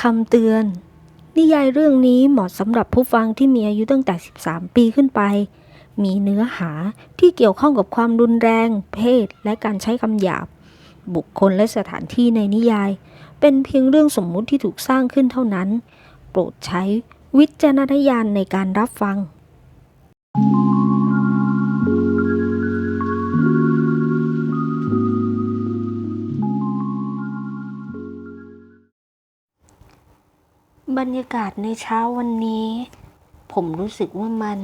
คำเตือน นิยายเรื่องนี้เหมาะสำหรับผู้ฟังที่มีอายุตั้งแต่ 13 ปีขึ้นไป มีเนื้อหาที่เกี่ยวข้องกับความรุนแรง เพศ และการใช้คำหยาบ บุคคลและสถานที่ในนิยาย เป็นเพียงเรื่องสมมุติที่ถูกสร้างขึ้นเท่านั้น โปรดใช้วิจารณญาณในการรับฟัง บรรยากาศในเช้าวันนี้ ผมรู้สึกว่ามัน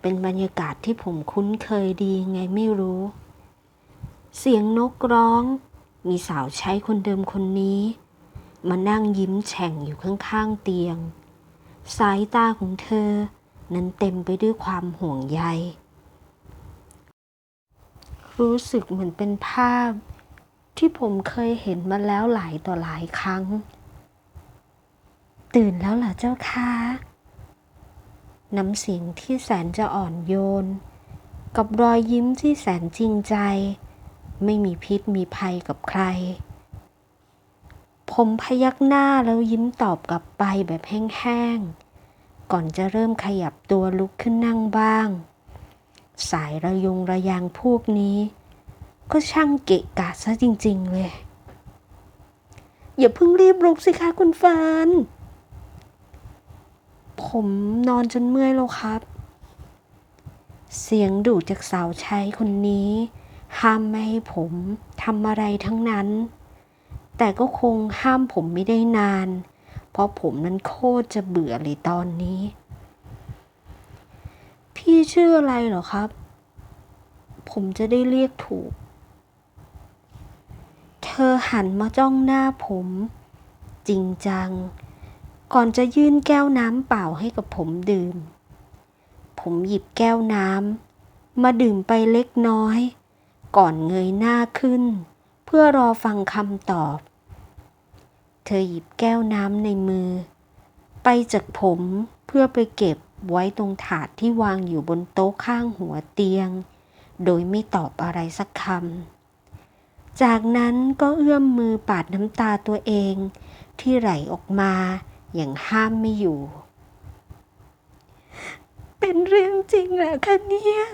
เป็นบรรยากาศที่ผมคุ้นเคยดีไงไม่รู้ เสียงนกร้อง มีสาวใช้คนเดิมคนนี้ มานั่งยิ้มแฉ่งอยู่ข้างๆเตียง สายตาของเธอนั้นเต็มไปด้วยความห่วงใย รู้สึกเหมือนเป็นภาพ ที่ผมเคยเห็นมาแล้วหลายต่อหลายครั้ง ตื่นแล้วเหรอเจ้าคะน้ำเสียงที่แสนจะอ่อนโยน กับรอยยิ้มที่แสนจริงใจ ไม่มีพิษมีภัยกับใคร ผมพยักหน้าแล้วยิ้มตอบกลับไปแบบแห้งๆ ก่อนจะเริ่มขยับตัวลุกขึ้นนั่งบ้าง สายระยงระยางพวกนี้ ก็ช่างเกะกะซะจริงๆเลย อย่าเพิ่งรีบลุกสิคะคุณเฟิร์น ผมนอนจนเมื่อยแล้วครับ เสียงดุจากสาวใช้คนนี้ ห้ามไม่ให้ผมทำอะไรทั้งนั้น แต่ก็คงห้ามผมไม่ได้นาน เพราะผมนั้นโคตรจะเบื่อเลยตอนนี้ พี่ชื่ออะไรเหรอครับ ผมจะได้เรียกถูก เธอหันมาจ้องหน้าผม จริงจัง ก่อนจะยื่นแก้วน้ำเปล่าให้กับผมดื่ม ผมหยิบแก้วน้ำมาดื่มไปเล็กน้อย ก่อนเงยหน้าขึ้น เพื่อรอฟังคำตอบ เธอหยิบแก้วน้ำในมือ ไปจากผมเพื่อไปเก็บไว้ตรงถาดที่วางอยู่บนโต๊ะข้างหัวเตียง โดยไม่ตอบอะไรสักคำ จากนั้นก็เอื้อมมือปาดน้ำตาตัวเองที่ไหลออกมา อย่างห้ามไม่อยู่ เป็นเรื่องจริงเหรอคะเนี่ย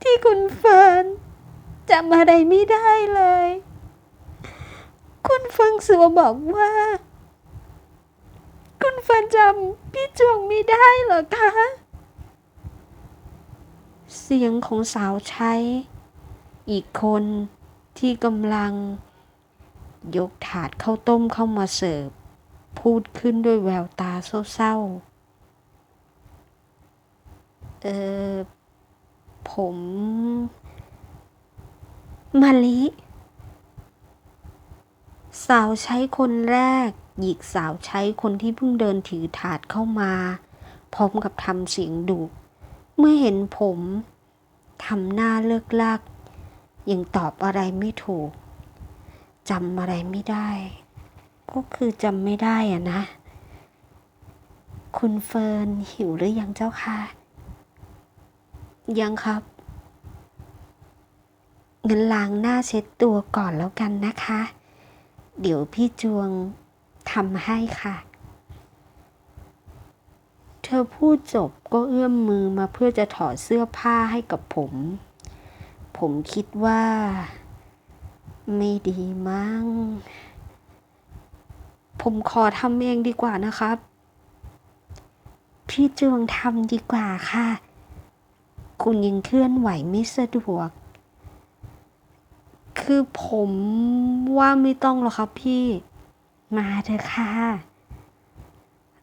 ที่คุณเฟิร์นจำอะไรไม่ได้เลย คุณฟังสัวบอกว่า คุณเฟิร์นจำพี่จวงไม่ได้เหรอคะ เสียงของสาวใช้ อีกคนที่กำลัง ยกถาดข้าวต้มเข้ามาเสิร์ฟ พูดขึ้นด้วยแววตาเศร้าๆ เออ ผมมาลิ สาวใช้คนแรกหยิกสาวใช้คนที่เพิ่งเดินถือถาดเข้ามา พร้อมกับทำเสียงดุเมื่อเห็นผมทำหน้าเลิกลักยังตอบอะไรไม่ถูกจำอะไรไม่ได้ ก็คือจำไม่ได้อะนะ คุณเฟิร์นหิวหรือยังเจ้าค่ะ ยังครับเงินล้างหน้าเช็ดตัวก่อนแล้วกันนะคะ เดี๋ยวพี่จวงทำให้ค่ะ เธอพูดจบก็เอื้อมมือมาเพื่อจะถอดเสื้อผ้าให้กับผม ผมคิดว่า ไม่ดีมั้ง ผมขอทำเองดีกว่านะครับ พี่จวงทำดีกว่าค่ะ คุณยังเคลื่อนไหวไม่สะดวก คือผมว่าไม่ต้องหรอกครับพี่ มาเถอะค่ะ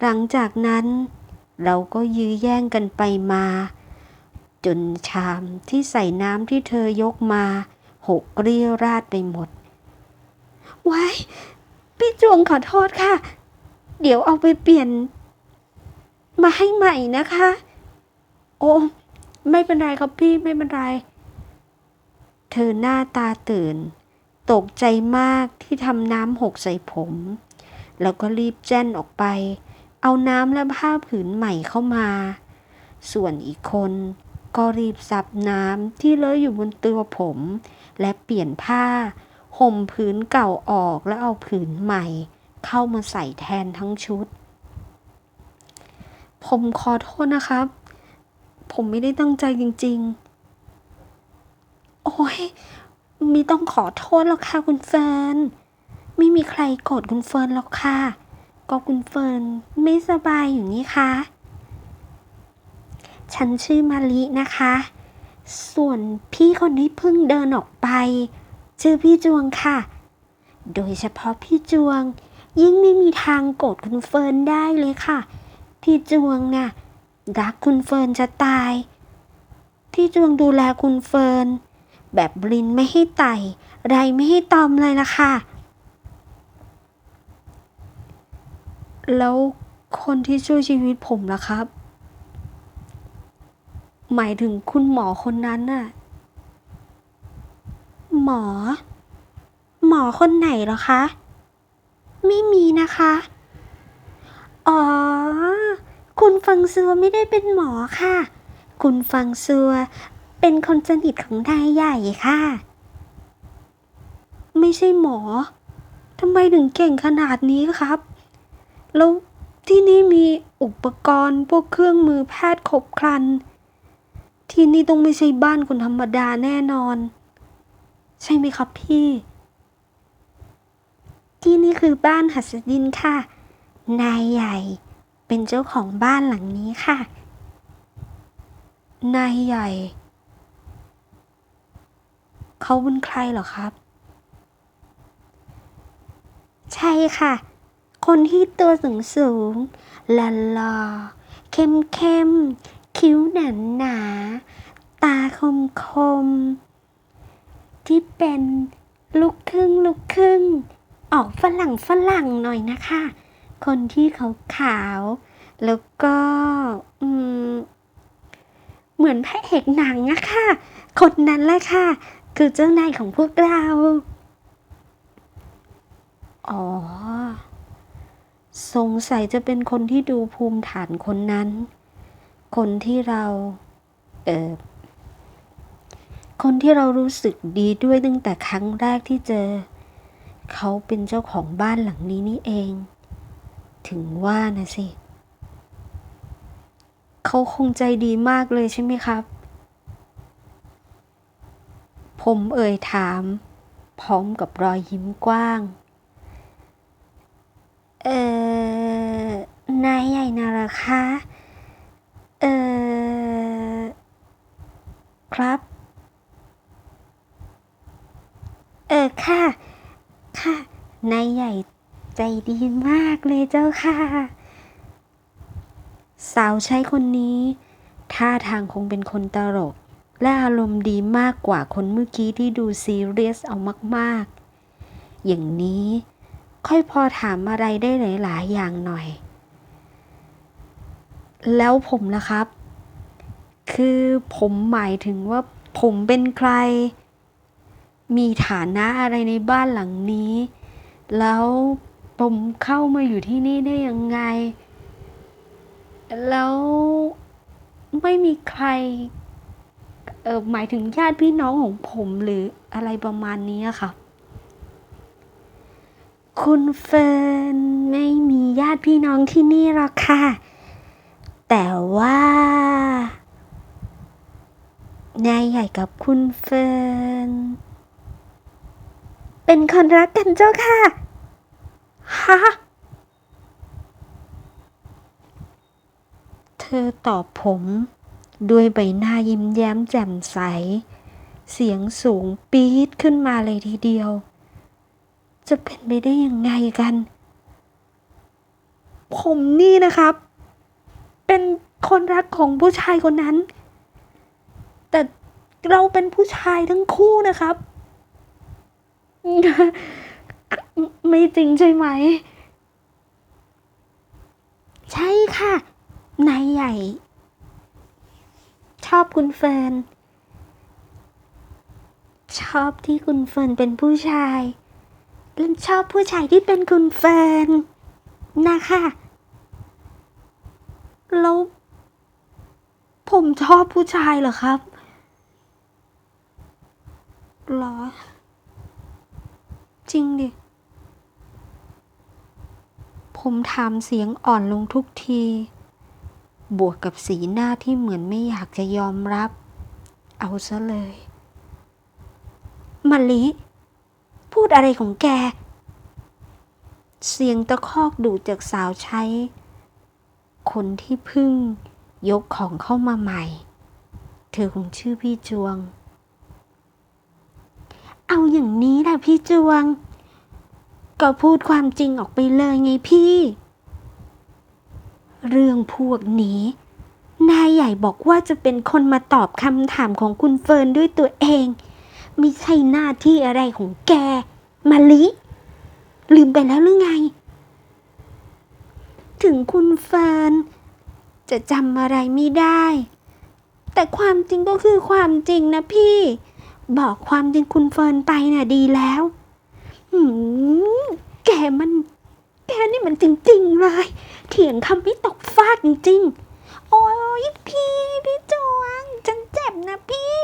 หลังจากนั้น เราก็ยื้อแย่งกันไปมา จนชามที่ใส่น้ำที่เธอยกมา หกเกลี้ยราดไปหมด ไว้ พี่จวงขอโทษค่ะ เดี๋ยวเอาไปเปลี่ยน มาให้ใหม่นะคะ โอ้ไม่เป็นไรครับพี่ไม่เป็นไร เธอหน้าตาตื่น ตกใจมากที่ทำน้ำหกใส่ผม แล้วก็รีบแจ้นออกไป เอาน้ำและผ้าผืนใหม่เข้ามา ส่วนอีกคนก็รีบซับน้ำที่เลอะอยู่บนตัวผม และเปลี่ยนผ้า ห่มผืนเก่าออกแล้วเอาผืนใหม่ เข้ามาใส่แทนทั้งชุด ผมขอโทษนะครับ ผมไม่ได้ตั้งใจจริง ๆ โอ้ยไม่ต้องขอโทษแล้วค่ะคุณเฟิร์นไม่มีใครโกรธคุณเฟิร์นหรอกค่ะ ก็คุณเฟิร์นไม่สบายอยู่นี่คะฉันชื่อมาลินะคะ ส่วนพี่คนที่เพิ่งเดินออกไป ชื่อพี่จวงค่ะ โดยเฉพาะพี่จวง ยิ่งไม่มีทางโกรธคุณเฟิร์นได้เลยค่ะ พี่จวงน่ะรักคุณเฟิร์นจะตาย พี่จวงดูแลคุณเฟิร์นแบบบลินไม่ให้ไต่ไรไม่ให้ตอมเลยล่ะค่ะ แล้วคนที่ช่วยชีวิตผมล่ะครับ หมายถึงคุณหมอคนนั้นน่ะ มอ หมอคนไหนหรอคะ ไม่มีนะคะ อ๋อ คุณฟังซัวไม่ได้เป็นหมอค่ะ คุณฟังซัวเป็นคนสนิทของนายใหญ่ค่ะ ไม่ใช่หมอทำไมถึงเก่งขนาดนี้ครับ แล้วที่นี่มีอุปกรณ์พวกเครื่องมือแพทย์ครบครัน ที่นี่ต้องไม่ใช่บ้านคนธรรมดาแน่นอน ใช่ไหมครับพี่ ที่นี่คือบ้านหัสดินค่ะ นายใหญ่เป็นเจ้าของบ้านหลังนี้ค่ะ นายใหญ่ เขาเป็นใครเหรอครับ ใช่ค่ะ คนที่ตัวสูงสูงหล่อหล่อเข้มเข้มคิ้วหนาหนา ตาคมคม ที่เป็นลูกครึ่งลูกครึ่ง ออกฝรั่งฝรั่งหน่อยนะคะ คนที่เขาขาว แล้วก็อืมเหมือนพระเอกหนังอะค่ะ คนนั้นแหละค่ะ คือเจ้านายของพวกเรา อ๋อ สงสัยจะเป็นคนที่ดูภูมิฐานคนนั้น คนที่เรา เออ คนที่เรารู้สึกดีด้วยตั้งแต่ครั้งแรกที่เจอ เขาเป็นเจ้าของบ้านหลังนี้นี่เอง ถึงว่านะสิ เขาคงใจดีมากเลยใช่ไหมครับ ผมเอ่ยถาม พร้อมกับรอยยิ้มกว้าง เอ่อนายใหญ่นะเหรอคะ เอ่อ ครับ เออค่ะ ค่ะ นายใหญ่ใจ ดีมากเลยเจ้าค่ะ สาวใช้คนนี้ท่าทางคงเป็นคนตลก และอารมณ์ดีมากกว่าคนเมื่อกี้ที่ดูซีเรียสเอามากๆ อย่างนี้ค่อยพอถามอะไรได้หลายๆ อย่างหน่อย แล้วผมล่ะครับ คือผมหมายถึงว่าผมเป็นใคร มีฐานะอะไรในบ้านหลังนี้ แล้ว ผมเข้ามาอยู่ที่นี่ได้ยังไง แล้วไม่มีใคร เออหมายถึงญาติพี่น้องของผมหรืออะไรประมาณนี้ค่ะ คุณเฟิร์นไม่มีญาติพี่น้องที่นี่หรอกค่ะ แต่ว่านายใหญ่กับคุณเฟิร์นเป็นคนรักกันเจ้าค่ะ เธอตอบผม ด้วยใบหน้ายิ้มแย้มแจ่มใส เสียงสูงปี๊ดขึ้นมาเลยทีเดียว จะเป็นไปได้ยังไงกัน ผมนี่นะครับ เป็นคนรักของผู้ชายคนนั้น แต่เราเป็นผู้ชายทั้งคู่นะครับ ไม่จริงใช่ไหม ใช่ค่ะ นายใหญ่ ชอบคุณเฟิร์น ชอบที่คุณเฟิร์นเป็นผู้ชายและชอบผู้ชายที่เป็นคุณเฟิร์นนะคะ แล้ว ผมชอบผู้ชายเหรอครับหรอ จริงดิ ผมถามเสียงอ่อนลงทุกที บวกกับสีหน้าที่เหมือนไม่อยากจะยอมรับ เอาซะเลยมะลิพูดอะไรของแก เสียงตะคอกดูจากสาวใช้ คนที่พึ่งยกของเข้ามาใหม่ เธอคงชื่อพี่จวง เอาอย่างนี้แหละพี่จวง ก็พูดความจริงออกไปเลยไงพี่ เรื่องพวกนี้ นายใหญ่บอกว่าจะเป็นคนมาตอบคำถามของคุณเฟิร์นด้วยตัวเอง ไม่ใช่หน้าที่อะไรของแก มาลิ ลืมไปแล้วหรือไง ถึงคุณเฟิร์นจะจำอะไรไม่ได้ แต่ความจริงก็คือความจริงนะพี่ บอกความจริงคุณเฟิร์นไปน่ะดีแล้ว หืมแกมัน แกนี่มันจริง ๆ เลย เถียงคำไม่ตกฟากจริง ๆ โอ้ยพี่พี่จวงฉันเจ็บนะพี่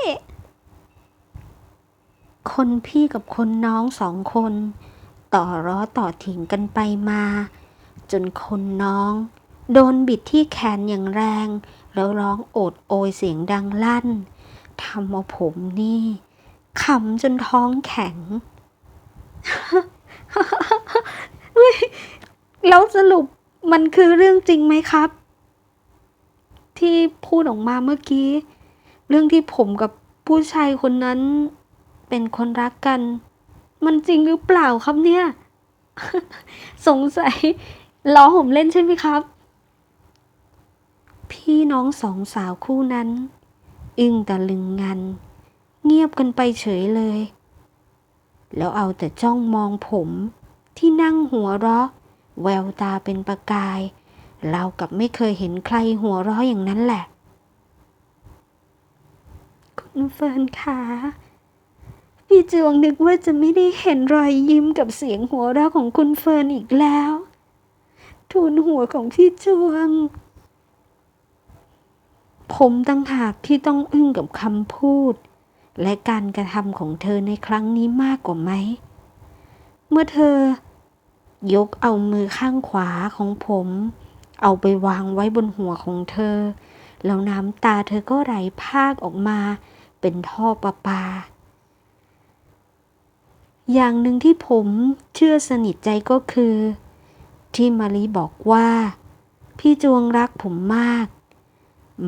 คนพี่กับคนน้องสองคน ต่อร้อต่อเถียงกันไปมา จนคนน้อง โดนบิดที่แขนอย่างแรง แล้วร้องโอดโอยเสียงดังลั่นทำเอาผมนี่ขำจนท้องแข็ง เฮ้ยแล้วสรุปมันคือเรื่องจริงไหมครับ ที่พูดออกมาเมื่อกี้ เรื่องที่ผมกับผู้ชายคนนั้น เป็นคนรักกัน มันจริงหรือเปล่าครับเนี่ย สงสัยล้อผมเล่นใช่ไหมครับ พี่น้องสองสาวคู่นั้น อึ้งตะลึงงัน เงียบกันไปเฉยเลย แล้วเอาแต่จ้องมองผมที่นั่งหัวเราะ แววตาเป็นประกาย เรากับไม่เคยเห็นใครหัวเราะอย่างนั้นแหละ คุณเฟิร์นคะพี่จวงนึกว่าจะไม่ได้เห็นรอยยิ้มกับเสียงหัวเราะของคุณเฟิร์นอีกแล้ว ทูลหัวของพี่จวง ผมตั้งหากที่ต้องอึ้งกับคำพูด และการกระทำของเธอในครั้งนี้มากกว่าไหม เมื่อเธอ ยกเอามือข้างขวาของผม เอาไปวางไว้บนหัวของเธอ แล้วน้ำตาเธอก็ไหลพากออกมาเป็นท่อประปา อย่างหนึ่งที่ผมเชื่อสนิทใจก็คือ ที่มารีบอกว่า พี่จวงรักผมมาก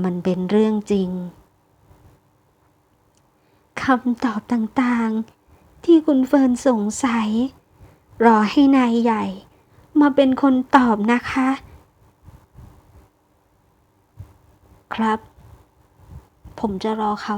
มันเป็นเรื่องจริงำตอบต่างๆ ที่คุณเฟิร์นสงสัย รอให้นายใหญ่ มาเป็นคนตอบนะคะ ครับ ผมจะรอเขา